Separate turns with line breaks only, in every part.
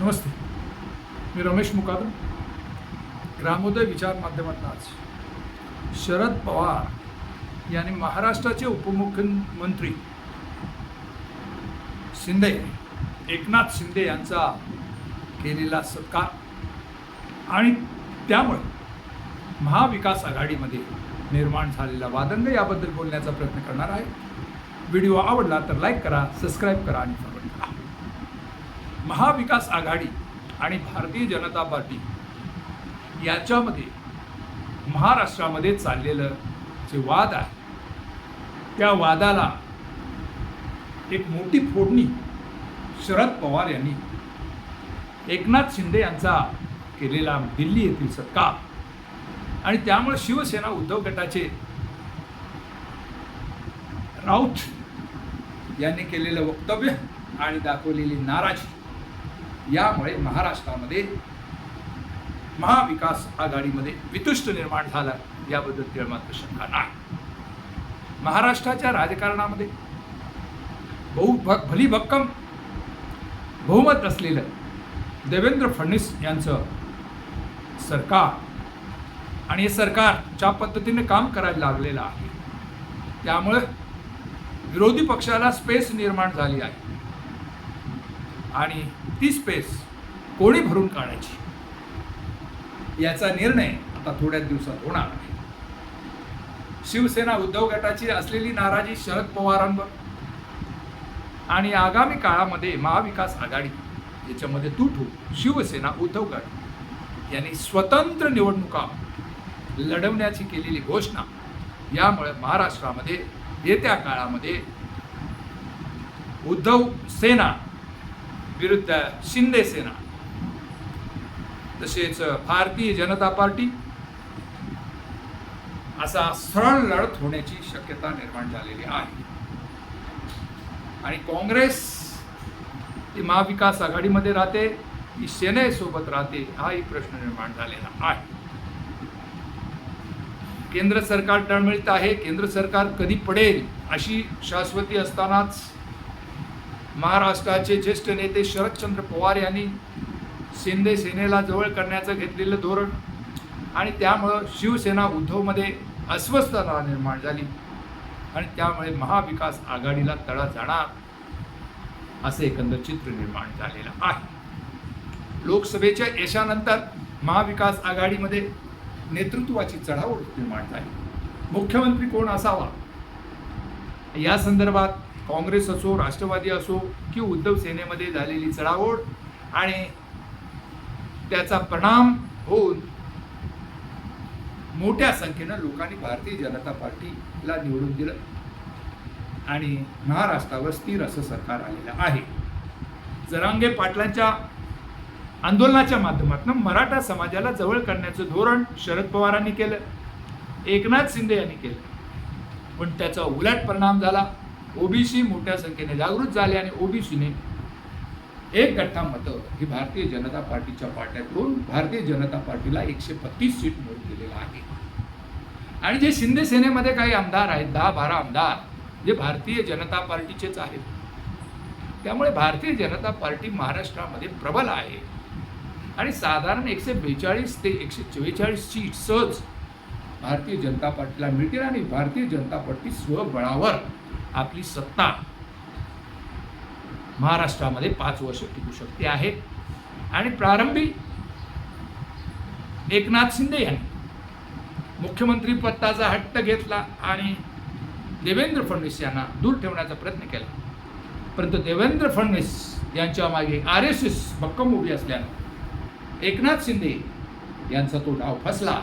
नमस्ते. मी रमेश मुकादम ग्रामोदय विचार माध्यमातून आज. शरद पवार यांनी महाराष्ट्राचे उपमुख्यमंत्री शिंदे एकनाथ शिंदे यांचा केलेला सत्कार आणि त्यामुळे महाविकास आघाडीमध्ये निर्माण झालेला वादंग याबद्दल बोलण्याचा प्रयत्न करणार आहे. व्हिडिओ आवडला तर लाईक करा सबस्क्राईब करा आणि फॉलो करा. महाविकास आघाडी आणि भारतीय जनता पार्टी याच्यामध्ये महाराष्ट्रामध्ये चाललेलं जे वाद आहे त्या वादाला एक मोठी फोडणी शरद पवार यांनी एकनाथ शिंदे यांचा केलेला दिल्ली येथील सत्कार आणि त्यामुळे शिवसेना उद्धव गटाचे राऊत यांनी केलेलं वक्तव्य आणि दाखवलेली नाराजी यामुळे महाराष्ट्रामध्ये महाविकास आघाडीमध्ये वितुष्ट निर्माण झाला. याबद्दल तेळ मात्र शंका नाही महाराष्ट्राच्या राजकारणामध्ये बहु भक भली भक्कम बहुमत असलेलं देवेंद्र फडणवीस यांचं सरकार आणि हे सरकार ज्या पद्धतीने काम करायला लागलेलं आहे त्यामुळे विरोधी पक्षाला स्पेस निर्माण झाली आहे. आणि ती स्पेस कोणी भरून काढायची? याचा निर्णय आता थोड्याच दिवसात होणार आहे. शिवसेना उद्धव गटाची असलेली नाराजी शरद पवारांवर आणि आगामी काळामध्ये महाविकास आघाडी याच्यामध्ये तुटू शिवसेना उद्धव गट यांनी स्वतंत्र निवडणुका लढवण्याची केलेली घोषणा यामुळे महाराष्ट्रामध्ये येत्या काळामध्ये उद्धव सेना विरुद्ध शिंदे सेना. तसेच भारतीय जनता पार्टी असा सरळ लढत होण्याची शक्यता निर्माण झालेली आहे. आणि काँग्रेस ती महाविकास आघाडीमध्ये राहते की सेनेसोबत राहते हाही प्रश्न निर्माण झालेला आहे. केंद्र सरकार टळमळीत आहे केंद्र सरकार कधी पडेल अशी शाश्वती असतानाच महाराष्ट्राचे ज्येष्ठ नेते शरदचंद्र पवार यांनी शिंदे सेनेला जवळ करण्याचं घेतलेलं धोरण आणि त्यामुळं शिवसेना उद्धवमध्ये अस्वस्थता निर्माण झाली. आणि त्यामुळे महाविकास आघाडीला तडा जाणार असे एकंदर चित्र निर्माण झालेलं आहे. लोकसभेच्या यशानंतर महाविकास आघाडीमध्ये नेतृत्वाची चढाओढ निर्माण झाली. मुख्यमंत्री कोण असावा? या संदर्भात काँग्रेस असो राष्ट्रवादी असो की उद्धव सेनेमध्ये झालेली चढाओढ आणि त्याचा परिणाम होऊन मोठ्या संख्येनं लोकांनी भारतीय जनता पार्टीला निवडून दिलं आणि महाराष्ट्रावर स्थिर असं सरकार आलेलं आहे. जरांगे पाटलांच्या आंदोलनाच्या माध्यमातून मराठा समाजाला जवळ करण्याचं धोरण शरद पवारांनी केलं एकनाथ शिंदे यांनी केलं. पण त्याचा उलट परिणाम झाला. ओबीसी मोठ्या संख्येने जागृत झाले आणि ओबीसीने एक गठ्ठा मतं ही भारतीय जनता पार्टीच्या पाट्यातून भारतीय जनता पार्टीला एकशे बत्तीस सीट मिळून दिलेलं आहे. आणि जे शिंदे सेनेमध्ये काही आमदार आहेत दहा बारा आमदार जे भारतीय जनता पार्टीचेच आहेत. त्यामुळे भारतीय जनता पार्टी महाराष्ट्रामध्ये प्रबल आहे. आणि साधारण एकशे बेचाळीस ते एकशे चव्वेचाळीस सीट सहज भारतीय जनता पार्टीला मिळतील आणि भारतीय जनता पार्टी स्वबळावर आपली सत्ता महाराष्ट्रामध्ये पाच वर्ष टिकू शकते आहे. आणि प्रारंभी एकनाथ शिंदे यांनी मुख्यमंत्री पदाचा हट्ट घेतला आणि देवेंद्र फडणवीस यांना दूर ठेवण्याचा प्रयत्न केला. परंतु देवेंद्र फडणवीस यांच्या मागे आर एस एस भक्कम उभी असल्यानं एकनाथ शिंदे यांचा तो डाव फसला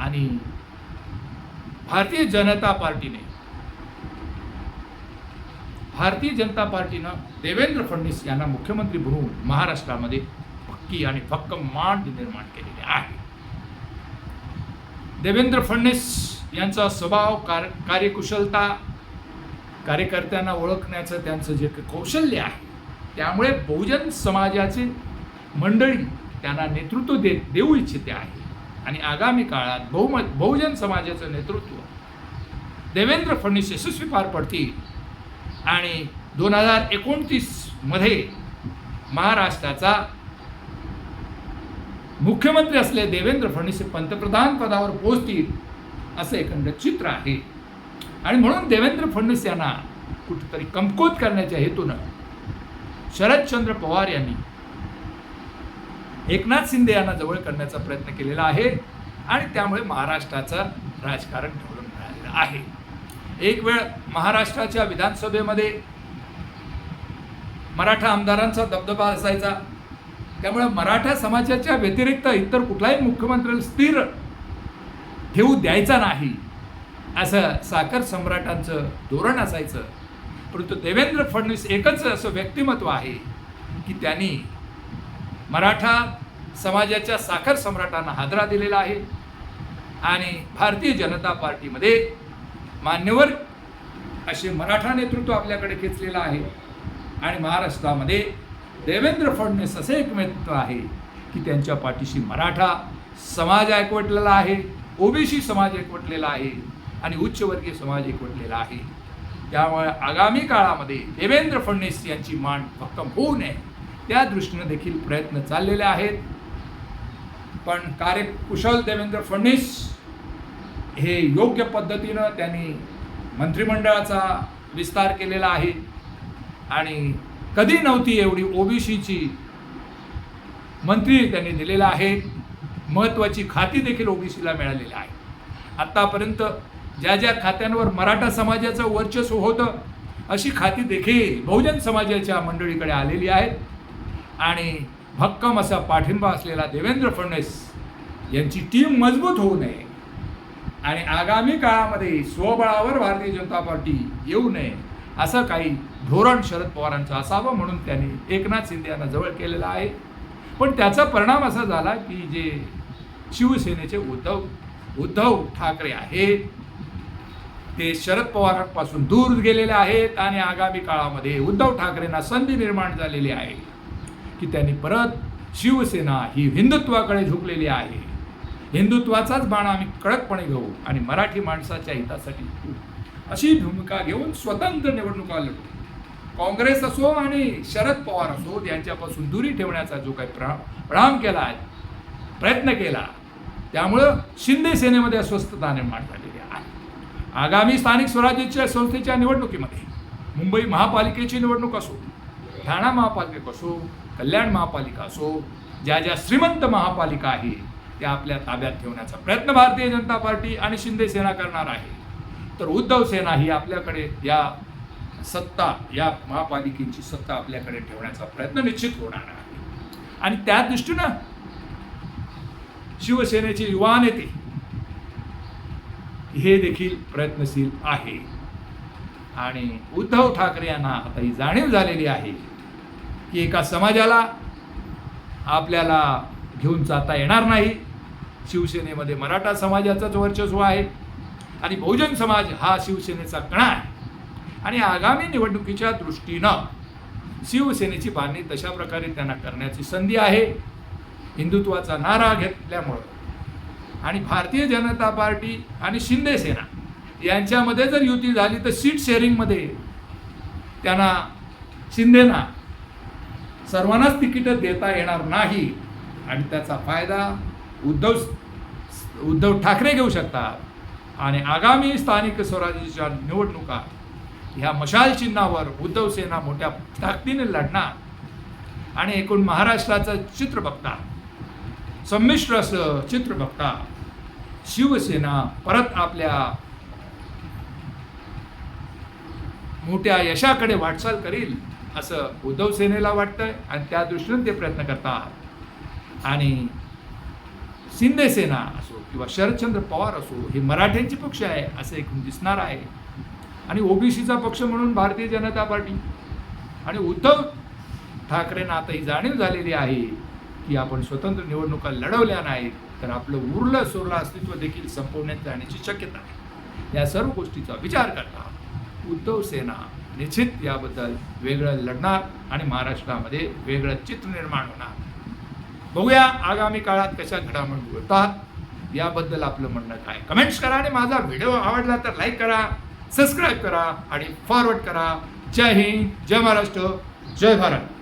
आणि भारतीय जनता पार्टीने भारतीय जनता पार्टीनं देवेंद्र फडणवीस यांना मुख्यमंत्री बनवून महाराष्ट्रामध्ये पक्की आणि फक्क मांड निर्माण केलेली आहे. देवेंद्र फडणवीस यांचा स्वभाव कार कार्यकुशलता कार्यकर्त्यांना ओळखण्याचं त्यांचं जे कौशल्य आहे त्यामुळे बहुजन समाजाचे मंडळी त्यांना नेतृत्व दे देऊ इच्छिते आहे. आणि आगामी काळात बहुमत बहुजन समाजाचं नेतृत्व देवेंद्र फडणवीस यशस्वी पार पडतील आणि दोन हजार एकोणतीसमध्ये महाराष्ट्राचा मुख्यमंत्री असले देवेंद्र फडणवीस पंतप्रधान पदावर पोहोचतील असं एकंदर चित्र आहे. आणि म्हणून देवेंद्र फडणवीस यांना कुठेतरी कमकोत करण्याच्या हेतूनं शरदचंद्र पवार यांनी एकनाथ शिंदे यांना जवळ करण्याचा प्रयत्न केलेला आहे आणि त्यामुळे महाराष्ट्राचं राजकारण ढवळून मिळालेलं आहे. एक वेळ महाराष्ट्राच्या विधानसभेमध्ये मराठा आमदारांचा दबदबा असायचा. त्यामुळे मराठा समाजाच्या व्यतिरिक्त इतर कुठलाही मुख्यमंत्र्याला स्थिर ठेवू द्यायचा नाही असं साखर सम्राटांचं धोरण असायचं. परंतु देवेंद्र फडणवीस एकच असं व्यक्तिमत्व आहे की त्यांनी मराठा समाजाच्या साखर सम्राटांना हादरा दिलेला आहे आणि भारतीय जनता पार्टीमध्ये मान्यवर असे मराठा नेतृत्व आपल्याकडे खेचलेलं आहे. आणि महाराष्ट्रामध्ये देवेंद्र फडणवीस असे एक नेतृत्व आहे की त्यांच्या पाठीशी मराठा समाज एकवटलेला आहे ओबीसी समाज एकवटलेला आहे आणि उच्चवर्गीय समाज एकवटलेला आहे. त्यामुळे आगामी काळामध्ये देवेंद्र फडणवीस यांची मान भक्कम होऊ नये त्या दृष्टीनं देखील प्रयत्न चाललेले आहेत. पण कार्यकुशल देवेंद्र फडणवीस हे योग्य पद्धतीनं त्यांनी मंत्रिमंडळाचा विस्तार केलेला आहे. आणि कधी नव्हती एवढी ओबीसीची मंत्री त्यांनी दिलेला आहे. महत्त्वाची खाती देखील ओबीसीला मिळालेली आहे आत्तापर्यंत ज्या ज्या खात्यांवर मराठा समाजाचं वर्चस्व होतं अशी खाती देखील बहुजन समाजाच्या मंडळीकडे आलेली आहेत. आणि भक्कम असा पाठिंबा असलेला देवेंद्र फडणवीस यांची टीम मजबूत होऊ नये. आणि आगामी काळामध्ये स्वबळावर भारतीय जनता पार्टी येऊ नये असं काही धोरण शरद पवारांचं असावं म्हणून त्यांनी एकनाथ शिंदे यांना जवळ केलेलं आहे. पण त्याचा परिणाम असा झाला की जे शिवसेनेचे उद्धव उद्धव ठाकरे आहेत ते शरद पवारांपासून दूर गेलेले आहेत आणि आगामी काळामध्ये उद्धव ठाकरेंना संधी निर्माण झालेली आहे की त्यांनी परत शिवसेना ही हिंदुत्वाकडे झुकलेली आहे. हिंदुत्वाचाच बाण आम्ही कडकपणे घेऊ आणि मराठी माणसाच्या हितासाठी अशी भूमिका घेऊन स्वतंत्र निवडणुका लढू. काँग्रेस असो आणि शरद पवार असो यांच्यापासून दुरी ठेवण्याचा जो काही प्रा प्राम केला आहे प्रयत्न केला त्यामुळं शिंदे सेनेमध्ये अस्वस्थता निर्माण झालेली आहे. आगामी स्थानिक स्वराज्याच्या संस्थेच्या निवडणुकीमध्ये मुंबई महापालिकेची निवडणूक असो ठाणा महापालिका असो कल्याण महापालिका असो ज्या ज्या श्रीमंत महापालिका आहे त्या आपल्या ताब्यात ठेवण्याचा प्रयत्न भारतीय जनता पार्टी आणि शिंदे सेना करणार आहे. तर उद्धव सेना ही आपल्याकडे या सत्ता या महापालिकेची सत्ता आपल्याकडे ठेवण्याचा प्रयत्न निश्चित होणार आहे. आणि त्या दृष्टीनं शिवसेनेचे युवा नेते हे देखील प्रयत्नशील आहे. आणि उद्धव ठाकरे यांना आता ही जाणीव झालेली आहे की एका समाजाला आपल्याला घेऊन जाता येणार नाही. शिवसेनेमध्ये मराठा समाजाचंच वर्चस्व आहे आणि बहुजन समाज हा शिवसेनेचा कणा आहे. आणि आगामी निवडणुकीच्या दृष्टीनं शिवसेनेची बांधणी तशा प्रकारे त्यांना करण्याची संधी आहे. हिंदुत्वाचा नारा घेतल्यामुळं. आणि भारतीय जनता पार्टी आणि शिंदे सेना यांच्यामध्ये जर युती झाली तर सीट शेअरिंगमध्ये त्यांना शिंदेना सर्वांनाच तिकीटं देता येणार नाही आणि त्याचा फायदा उद्धव उद्धव ठाकरे घेऊ शकतात. आणि आगामी स्थानिक स्वराज्याच्या निवडणुका ह्या मशाल चिन्हावर उद्धव सेना मोठ्या ताकदीने लढणार. आणि एकूण महाराष्ट्राचं चित्र बघता. संमिश्र असं चित्र बघता. शिवसेना परत आपल्या मोठ्या यशाकडे वाटचाल करील असं उद्धव सेनेला वाटतंय आणि त्या दृष्टीने ते प्रयत्न करतात. आणि शिंदेसेना असो किंवा शरदचंद्र पवार असो हे मराठ्यांचे पक्ष आहे असं एकूण दिसणार आहे. आणि ओबीसीचा पक्ष म्हणून भारतीय जनता पार्टी. आणि उद्धव ठाकरेंना आता ही जाणीव झालेली आहे की आपण स्वतंत्र निवडणुका लढवल्या नाहीत तर आपलं उरलं सुरलं अस्तित्व देखील संपवण्यात जाण्याची शक्यता आहे. या सर्व गोष्टीचा विचार करता उद्धव सेना निश्चित याबद्दल वेगळं लढणार आणि महाराष्ट्रामध्ये वेगळं चित्र निर्माण होणार. बघूया आगामी काळात कशा घडामोडी होतात याबद्दल आपलं म्हणणं काय? कमेंट्स करा आणि माझा व्हिडिओ आवडला तर लाईक करा सबस्क्राईब करा आणि फॉरवर्ड करा. जय हिंद जय महाराष्ट्र जय भारत.